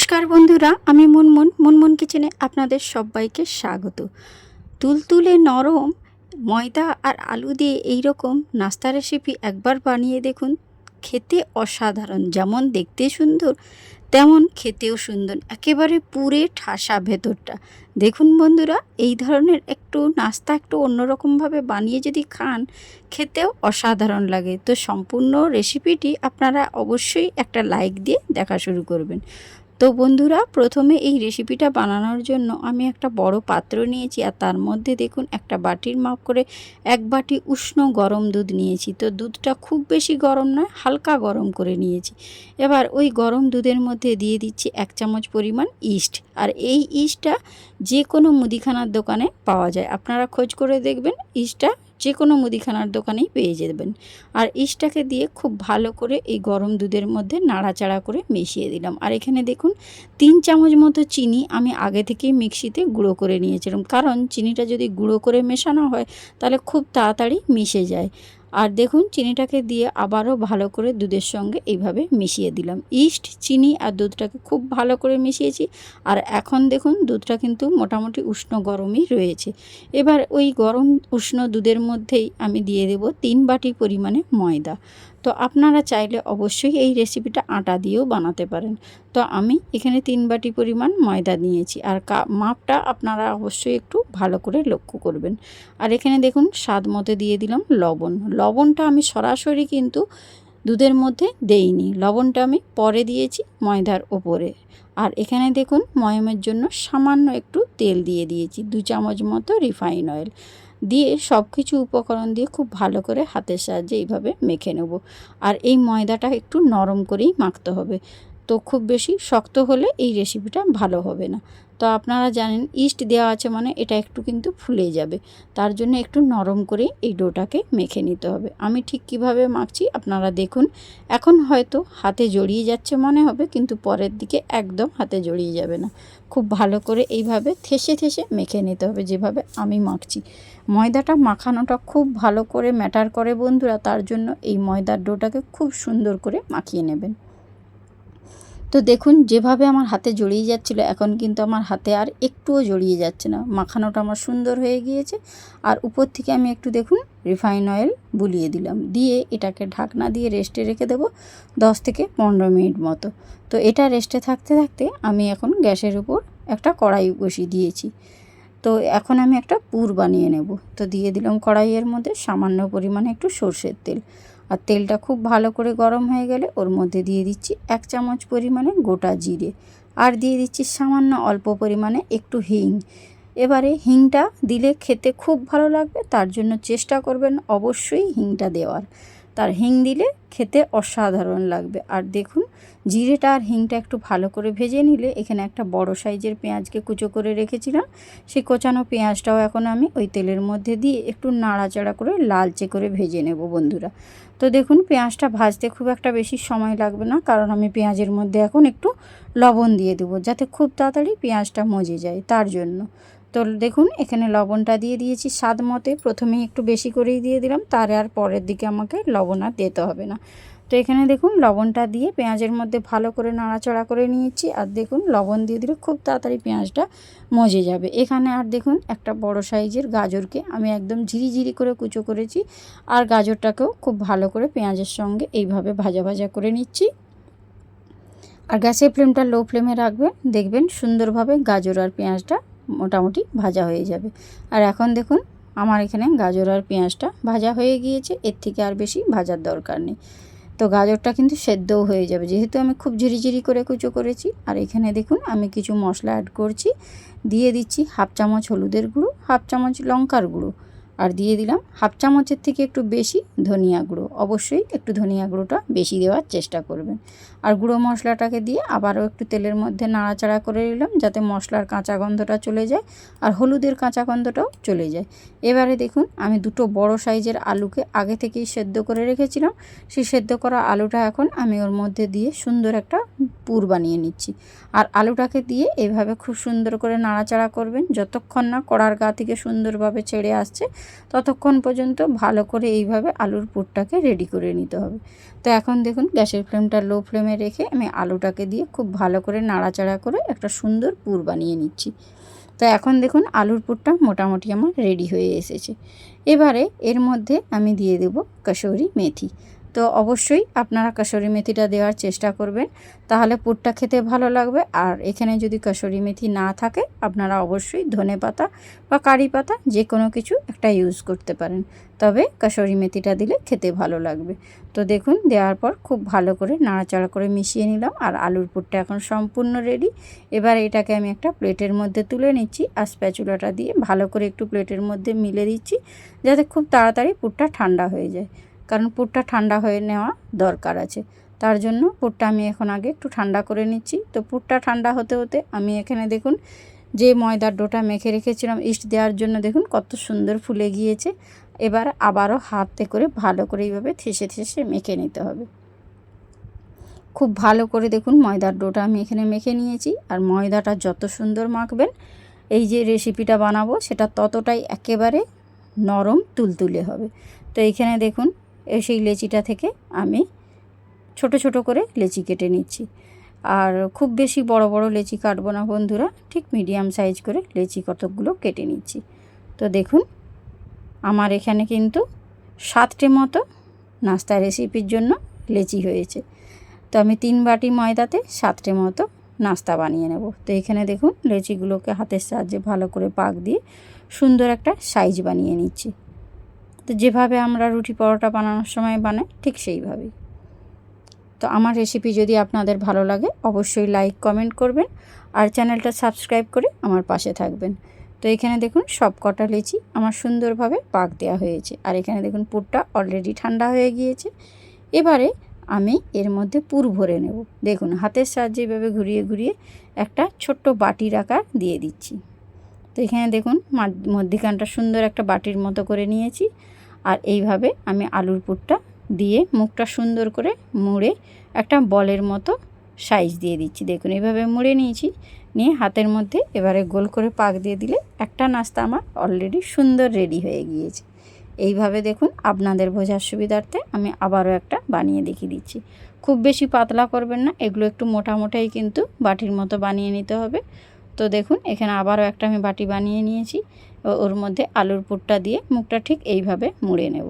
নমস্কার বন্ধুরা, আমি মুনমুন। মুনমুন কিচেনে আপনাদের সবাইকে স্বাগত। তুলতুলে নরম ময়দা আর আলু দিয়ে এই রকম নাস্তা রেসিপি একবার বানিয়ে দেখুন। খেতে অসাধারণ, যেমন দেখতে সুন্দর, তেমন খেতেও সুন্দর। একেবারে পুরে ঠাসা ভেতরটা। দেখুন বন্ধুরা, এই ধরনের একটু নাস্তা একটু অন্যরকমভাবে বানিয়ে যদি খান, খেতেও অসাধারণ লাগে। তো সম্পূর্ণ রেসিপিটি আপনারা অবশ্যই একটা লাইক দিয়ে দেখা শুরু করবেন। তো বন্ধুরা, প্রথমে এই রেসিপিটা বানানোর জন্য আমি একটা বড় পাত্র নিয়েছি আর তার মধ্যে দেখুন একটা বাটির মাপ করে এক বাটি উষ্ণ গরম দুধ নিয়েছি। তো দুধটা খুব বেশি গরম নয়, হালকা গরম করে নিয়েছি। এবার ওই গরম দুধের মধ্যে দিয়ে দিচ্ছি এক চামচ পরিমাণ ইস্ট আর এই ইস্টটা যে কোনো মুদিখানার দোকানে পাওয়া যায়। আপনারা খোঁজ করে দেখবেন ইস্টটা যে কোনো মুদিখানার দোকানেই পেয়ে যাবেন। আর ইস্টাকে দিয়ে খুব ভালো করে এই গরম দুধের মধ্যে নাড়াচাড়া করে মিশিয়ে দিলাম। আর এখানে দেখুন, তিন চামচ মতো চিনি আমি আগে থেকেই মিক্সিতে গুঁড়ো করে নিয়েছিলাম। কারণ চিনিটা যদি গুঁড়ো করে মেশানো হয়, তাহলে খুব তাড়াতাড়ি মিশে যায়। আর দেখুন, চিনিটাকে দিয়ে আবারও ভালো করে দুধের সঙ্গে এইভাবে মিশিয়ে দিলাম। ইস্ট, চিনি আর দুধটাকে খুব ভালো করে মিশিয়েছি। আর এখন দেখুন, দুধটা কিন্তু মোটামুটি উষ্ণ গরমই রয়েছে। এবার ওই গরম উষ্ণ দুধের মধ্যেই আমি দিয়ে দেব তিন বাটি পরিমাণে ময়দা। তো আপনারা চাইলে অবশ্যই এই রেসিপিটা আটা দিয়েও বানাতে পারেন। তো আমি এখানে তিন বাটি পরিমাণ ময়দা নিয়েছি আর মাপটা আপনারা অবশ্যই একটু ভালো করে লক্ষ্য করবেন। আর এখানে দেখুন স্বাদ মতো দিয়ে দিলাম লবণ। লবণটা আমি সরাসরি কিন্তু দুধের মধ্যে দেইনি। লবণটা আমি পরে দিয়েছি ময়দার ওপরে। আর এখানে দেখুন ময়মের জন্য সামান্য একটু তেল দিয়ে দিয়েছি, দু চামচ মতো রিফাইন অয়েল। দিয়ে সব কিছু উপকরণ দিয়ে খুব ভালো করে হাতের সাহায্যে এইভাবে মেখে নেব। আর এই ময়দাটা একটু নরম করেই মাখতে হবে। তো খুব বেশি শক্ত হলে এই রেসিপিটা ভালো হবে না। তো আপনারা জানেন ইস্ট দেওয়া আছে মানে এটা একটু কিন্তু ফুলে যাবে। তার জন্য একটু নরম করে এই ডোটাকে মেখে নিতে হবে। আমি ঠিক কীভাবে মাখছি আপনারা দেখুন। এখন হয়তো হাতে জড়িয়ে যাচ্ছে মনে হবে, কিন্তু পরের দিকে একদম হাতে জড়িয়ে যাবে না। খুব ভালো করে এইভাবে থেসে থেসে মেখে নিতে হবে যেভাবে আমি মাখছি। ময়দাটা মাখানোটা খুব ভালো করে ম্যাটার করে বন্ধুরা, তার জন্য এই ময়দার ডোটাকে খুব সুন্দর করে মাখিয়ে নেবেন। তো দেখুন, যেভাবে আমার হাতে জড়িয়ে যাচ্ছিল, এখন কিন্তু আমার হাতে আর একটুও জড়িয়ে যাচ্ছে না। মাখানোটা আমার সুন্দর হয়ে গিয়েছে। আর উপর থেকে আমি একটু দেখুন, রিফাইন অয়েল বুলিয়ে দিলাম। দিয়ে এটাকে ঢাকনা দিয়ে রেস্টে রেখে দেবো দশ থেকে পনেরো মিনিট মতো। তো এটা রেস্টে থাকতে থাকতে আমি এখন গ্যাসের উপর একটা কড়াই বসিয়ে দিয়েছি। তো এখন আমি একটা পুর বানিয়ে নেব। তো দিয়ে দিলাম কড়াইয়ের মধ্যে সামান্য পরিমাণে একটু সর্ষের তেল। আর তেলটা খুব ভালো করে গরম হয়ে গেলে ওর মধ্যে দিয়ে দিচ্ছি এক চামচ পরিমাণে গোটা জিরে। আর দিয়ে দিচ্ছি সামান্য অল্প পরিমাণে একটু হিং। এবারে হিংটা দিলে খেতে খুব ভালো লাগবে, তার জন্য চেষ্টা করবেন অবশ্যই হিংটা দেওয়ার। তার হিং দিলে খেতে অসাধারণ লাগবে। আর দেখুন, জিরেটা আর হিংটা একটু ভালো করে ভেজে নিলে এখানে একটা বড় সাইজের পেঁয়াজকে কুচো করে রেখেছিলাম। সেই কোচানো পেঁয়াজটাও এখন আমি ওই তেলের মধ্যে দিয়ে একটু নাড়াচাড়া করে লালচে করে ভেজে নেব বন্ধুরা। তো দেখুন, পেঁয়াজটা ভাজতে খুব একটা বেশি সময় লাগবে না, কারণ আমি পেঁয়াজের মধ্যে এখন একটু লবণ দিয়ে দেবো, যাতে খুব তাড়াতাড়ি পেঁয়াজটা মজে যায়, তার জন্য। তো দেখুন, এখানে লবণটা দিয়ে দিয়েছি স্বাদ মতে। প্রথমেই একটু বেশি করেই দিয়ে দিলাম, তার আর পরের দিকে আমাকে লবণ আর দিতে হবে না। তো এখানে দেখুন, লবণটা দিয়ে পেঁয়াজের মধ্যে ভালো করে নাড়াচাড়া করে নিয়েছি, আর দেখুন, লবণ দিয়ে দিলে খুব তাড়াতাড়ি পেঁয়াজটা মজে যাবে। এখানে আর দেখুন, একটা বড় সাইজের গাজরকে আমি একদম ঝিরিঝিরি করে কুচো করেছি, আর গাজরটাকেও খুব ভালো করে পেঁয়াজের সঙ্গে এইভাবে ভাজা ভাজা করে নিচ্ছি। আর গ্যাসের ফ্লেমটা লো ফ্লেমে রাখবেন, দেখবেন সুন্দরভাবে গাজর আর পেঁয়াজটা মোটামুটি ভাজা হয়ে যাবে। আর এখন দেখুন, আমার এখানে গাজর আর পেঁয়াজটা ভাজা হয়ে গিয়েছে, এর থেকে আর বেশি ভাজার দরকার নেই। তো গাজরটা কিন্তু সেদ্ধও হয়ে যাবে, যেহেতু আমি খুব ঝিরিঝিরি করে কুচো করেছি। আর এখানে দেখুন, আমি কিছু মশলা অ্যাড করছি, দিয়ে দিচ্ছি হাফ চামচ হলুদের গুঁড়ো, হাফ চামচ লঙ্কার গুঁড়ো। আর দিয়ে দিলাম হাফ চামচের থেকে একটু বেশি ধনিয়া গুঁড়ো। অবশ্যই একটু ধনিয়া গুঁড়োটা বেশি দেওয়ার চেষ্টা করবেন। আর গুঁড়ো মশলাটাকে দিয়ে আবারও একটু তেলের মধ্যে নাড়াচাড়া করে নিলাম যাতে মশলার কাঁচা গন্ধটা চলে যায় আর হলুদের কাঁচা গন্ধটাও চলে যায়। এবারে দেখুন আমি দুটো বড় সাইজের আলুকে আগে থেকেই সেদ্ধ করে রেখেছিলাম। সেই সেদ্ধ করা আলুটা এখন আমি ওর মধ্যে দিয়ে সুন্দর একটা পুর বানিয়ে নিচ্ছি। আর আলুটাকে দিয়ে এভাবে খুব সুন্দর করে নাড়াচাড়া করবেন। যতক্ষণ না কড়ার গা থেকে সুন্দরভাবে ছেড়ে আসছে ততক্ষণ পর্যন্ত ভালো করে এইভাবে আলুর পুরটাকে রেডি করে নিতে হবে। তো এখন দেখুন, গ্যাসের ফ্লেমটা লো ফ্লেমে রেখে আমি আলুটাকে দিয়ে খুব ভালো করে নাড়াচাড়া করে একটা সুন্দর পুর বানিয়ে নিচ্ছি। তো এখন দেখুন, আলুর পুরটা মোটামুটি আমার রেডি হয়ে এসেছে। এবারে এর মধ্যে আমি দিয়ে দেব কসৌরি মেথি। তো অবশ্যই আপনারা কসুরি মেথিটা দেওয়ার চেষ্টা করবেন। তাহলে পুরটা খেতে ভালো লাগবে। আর এখানে যদি কসুরি মেথি না থাকে, আপনারা অবশ্যই ধনে পাতা বা কারি পাতা যে কোনো কিছু একটা ইউজ করতে পারেন। তবে কসুরি মেথিটা দিলে খেতে ভালো লাগবে। তো দেখুন, দেওয়ার পর খুব ভালো করে নাড়াচাড়া করে মিশিয়ে নিলাম। আর আলুর পুরটা এখন সম্পূর্ণ রেডি এবার এটাকে আমি একটা প্লেটের মধ্যে তুলে নিচ্ছি। আর স্প্যাচুলাটা দিয়ে ভালো করে একটু প্লেটের মধ্যে মিলে দিচ্ছি, যাতে খুব তাড়াতাড়ি পুরটা ঠান্ডা হয়ে যায়। কারণ পুরটা ঠান্ডা হয়ে নেওয়া দরকার আছে। তার জন্য পুরটা আমি এখন আগে একটু ঠান্ডা করে নিচ্ছি। তো পুরটা ঠান্ডা হতে হতে আমি এখানে দেখুন যে ময়দার ডোটা মেখে রেখেছিলাম, ইস্ট দেওয়ার জন্য দেখুন কত সুন্দর ফুলে গিয়েছে। এবার আবারও হাতে করে ভালো করে এইভাবে থেসে থেসে মেখে নিতে হবে। খুব ভালো করে দেখুন ময়দার ডোটা আমি এখানে মেখে নিয়েছি আর ময়দাটা যত সুন্দর মাখবেন, এই যে রেসিপিটা বানাবো সেটা ততটাই একেবারে নরম তুলতুলে হবে। তো এইখানে দেখুন সেই লেচিটা থেকে আমি ছোট ছোট করে লেচি কেটে নিচ্ছি। আর খুব বেশি বড় বড় লেচি কাটবো না বন্ধুরা, ঠিক মিডিয়াম সাইজ করে লেচি কতকগুলো কেটে নিচ্ছি। তো দেখুন, আমার এখানে কিন্তু সাতটে মতো নাস্তা রেসিপির জন্য লেচি হয়েছে। তো আমি তিন বাটি ময়দাতে সাতটে মতো নাস্তা বানিয়ে নেব। তো এখানে দেখুন, লেচিগুলোকে হাতের সাহায্যে ভালো করে পাক দিয়ে সুন্দর একটা সাইজ বানিয়ে নিচ্ছি। তো যেভাবে আমরা রুটি পরোটা বানানোর সময় বানাই, ঠিক সেইভাবেই। তো আমার রেসিপি যদি আপনাদের ভালো লাগে, অবশ্যই লাইক কমেন্ট করবেন আর চ্যানেলটা সাবস্ক্রাইব করে আমার পাশে থাকবেন। তো এখানে দেখুন সব কটা লেচি আমার সুন্দরভাবে পাক দেওয়া হয়েছে আর এখানে দেখুন পুরটা অলরেডি ঠান্ডা হয়ে গিয়েছে। এবারে আমি এর মধ্যে পুর ভরে নেব। দেখুন হাতের সাহায্যে এভাবে ঘুরিয়ে ঘুরিয়ে একটা ছোট্ট বাটির আকার দিয়ে দিচ্ছি। এখানে দেখুন মধ্যিখানটা সুন্দর একটা বাটির মতো করে নিয়েছি। আর এইভাবে আমি আলুর পুরটা দিয়ে মুখটা সুন্দর করে মুড়ে একটা বলের মতো সাইজ দিয়ে দিচ্ছি। দেখুন এইভাবে মুড়ে নিয়েছি। নিয়ে হাতের মধ্যে এবারে গোল করে পাক দিয়ে দিলে একটা নাস্তা আমার অলরেডি সুন্দর রেডি হয়ে গিয়েছে। এইভাবে দেখুন আপনাদের বোঝার সুবিধার্থে আমি আবারও একটা বানিয়ে দেখিয়ে দিচ্ছি। খুব বেশি পাতলা করবেন না, এগুলো একটু মোটা মোটাই কিন্তু বাটির মতো বানিয়ে নিতে হবে। তো দেখুন, এখানে আবারও একটা আমি বাটি বানিয়ে নিয়েছি। ওর মধ্যে আলুর পুরটা দিয়ে মুখটা ঠিক এইভাবে মুড়ে নেব।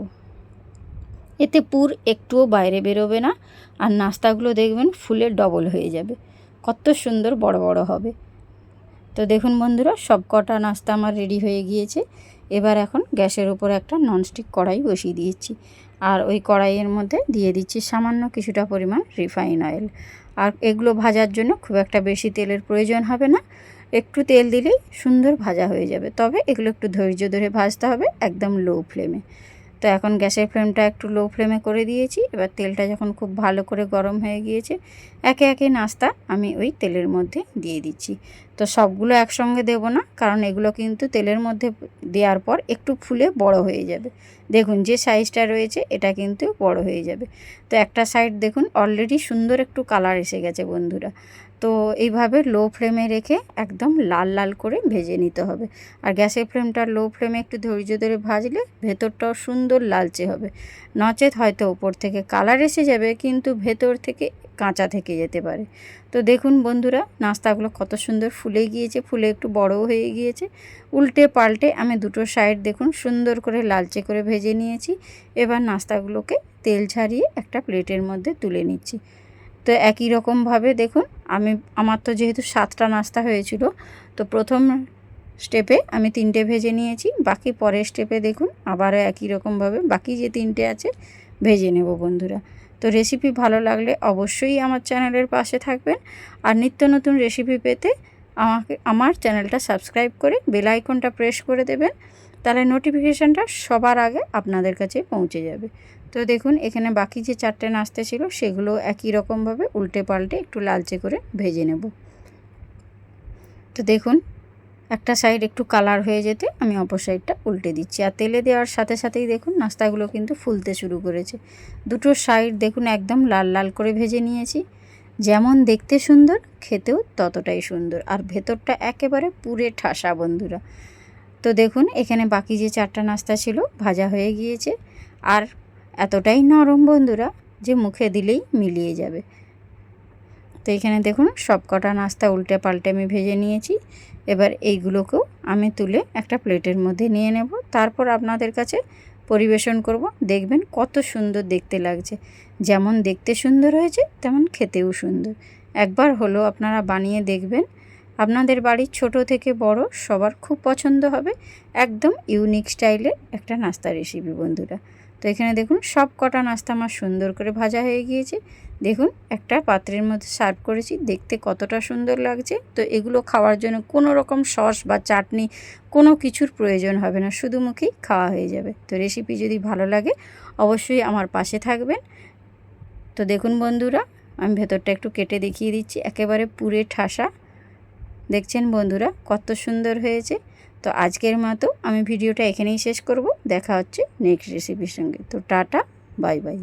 এতে পুর একটুও বাইরে বেরোবে না, আর নাস্তাগুলো দেখবেন ফুলে ডবল হয়ে যাবে। কত সুন্দর বড় বড় হবে। তো দেখুন বন্ধুরা, সব কটা নাস্তা আমার রেডি হয়ে গিয়েছে। এবার এখন গ্যাসের উপর একটা ননস্টিক কড়াই বসিয়ে দিয়েছি। আর ওই কড়াইয়ের মধ্যে দিয়ে দিচ্ছি সামান্য কিছুটা পরিমাণ রিফাইন অয়েল। আর এগুলো ভাজার জন্য খুব একটা বেশি তেলের প্রয়োজন হবে না। একটু তেল দিলেই সুন্দর ভাজা হয়ে যাবে। তবে এগুলো একটু ধৈর্য ধরে ভাজতে হবে একদম লো ফ্লেমে তো এখন গ্যাসের ফ্লেমটা একটু লো ফ্লেমে করে দিয়েছি। এবার তেলটা যখন খুব ভালো করে গরম হয়ে গিয়েছে, একে একে নাস্তা আমি ওই তেলের মধ্যে দিয়ে দিচ্ছি। তো সবগুলো একসঙ্গে দেব না, কারণ এগুলো কিন্তু তেলের মধ্যে দেওয়ার পর একটু ফুলে বড় হয়ে যাবে। দেখুন, যে সাইজটা রয়েছে, এটা কিন্তু বড় হয়ে যাবে। তো একটা সাইড দেখুন অলরেডি সুন্দর একটু কালার এসে গেছে বন্ধুরা। তো এইভাবে লো ফ্লেমে রেখে একদম লাল লাল করে ভেজে নিতে হবে। আর গ্যাসের ফ্লেমটা লো ফ্লেমে একটু ধৈর্য ধরে ভাজলে ভেতরটাও সুন্দর লালচে হবে। নচেত হয়তো ওপর থেকে কালার এসে যাবে, কিন্তু ভেতর থেকে কাঁচা থেকে যেতে পারে। তো দেখুন বন্ধুরা, নাস্তাগুলো কত সুন্দর ফুলে গিয়েছে, ফুলে একটু বড়ও হয়ে গিয়েছে। উল্টে পাল্টে আমি দুটো সাইড দেখুন সুন্দর করে লালচে করে ভেজে নিয়েছি। এবার নাস্তাগুলোকে তেল ছাড়িয়ে একটা প্লেটের মধ্যে তুলে নিচ্ছি। তো একই রকমভাবে দেখুন, আমি, আমার তো যেহেতু সাতটা নাস্তা হয়েছিল, তো প্রথম স্টেপে আমি তিনটে ভেজে নিয়েছি, বাকি পরের স্টেপে দেখুন আবারও একই রকমভাবে বাকি যে তিনটে আছে ভেজে নেব বন্ধুরা। তো রেসিপি ভালো লাগলে অবশ্যই আমার চ্যানেলের পাশে থাকবেন আর নিত্য নতুন রেসিপি পেতে আমাকে, আমার চ্যানেলটা সাবস্ক্রাইব করে বেল আইকনটা প্রেস করে দেবেন, তাহলে নোটিফিকেশানটা সবার আগে আপনাদের কাছে পৌঁছে যাবে। তো দেখুন, এখানে বাকি যে চারটে নাস্তা ছিল, সেগুলো একই রকমভাবে উল্টে পাল্টে একটু লালচে করে ভেজে নেব। তো দেখুন, একটা সাইড একটু কালার হয়ে যেতে আমি অপর সাইডটা উল্টে দিচ্ছি। আর তেলে দেওয়ার সাথে সাথেই দেখুন, নাস্তাগুলো কিন্তু ফুলতে শুরু করেছে। দুটো সাইড দেখুন, একদম লাল লাল করে ভেজে নিয়েছি। যেমন দেখতে সুন্দর, খেতেও ততটাই সুন্দর। আর ভেতরটা একেবারে পুরে ঠাসা, বন্ধুরা। তো দেখুন, এখানে বাকি যে চারটা নাস্তা ছিল, ভাজা হয়ে গিয়েছে। আর এতটাই নরম বন্ধুরা যে মুখে দিলেই মিলিয়ে যাবে। তো এখানে দেখুন সব কটা নাস্তা উল্টে পাল্টে আমি ভেজে নিয়েছি। এবার এইগুলোকেও আমি তুলে একটা প্লেটের মধ্যে নিয়ে নেব। তারপর আপনাদের কাছে পরিবেশন করব। দেখবেন কত সুন্দর দেখতে লাগছে। যেমন দেখতে সুন্দর হয়েছে, তেমন খেতেও সুন্দর। একবার হলো আপনারা বানিয়ে দেখবেন। আপনাদের বাড়ির ছোট থেকে বড় সবার খুব পছন্দ হবে। একদম ইউনিক স্টাইলের একটা নাস্তা রেসিপি বন্ধুরা। তো এখানে দেখুন সব কটা নাস্তা আমার সুন্দর করে ভাজা হয়ে গিয়েছে। দেখুন একটা পাত্রের মধ্যে সার্ভ করেছি, দেখতে কতটা সুন্দর লাগছে। তো এগুলো খাওয়ার জন্য কোনো রকম সস বা চাটনি কোনো কিছুর প্রয়োজন হবে না, শুধু মুখেই খাওয়া হয়ে যাবে। তো রেসিপি যদি ভালো লাগে, অবশ্যই আমার পাশে থাকবেন। তো দেখুন বন্ধুরা, আমি ভেতরটা একটু কেটে দেখিয়ে দিচ্ছি, একেবারে পুরে ঠাসা। দেখছেন বন্ধুরা, কত সুন্দর হয়েছে। তো আজকের মতো আমি ভিডিওটা এখানেই শেষ করব। দেখা হচ্ছে নেক্সট রেসিপির সঙ্গে। তো টাটা বাই বাই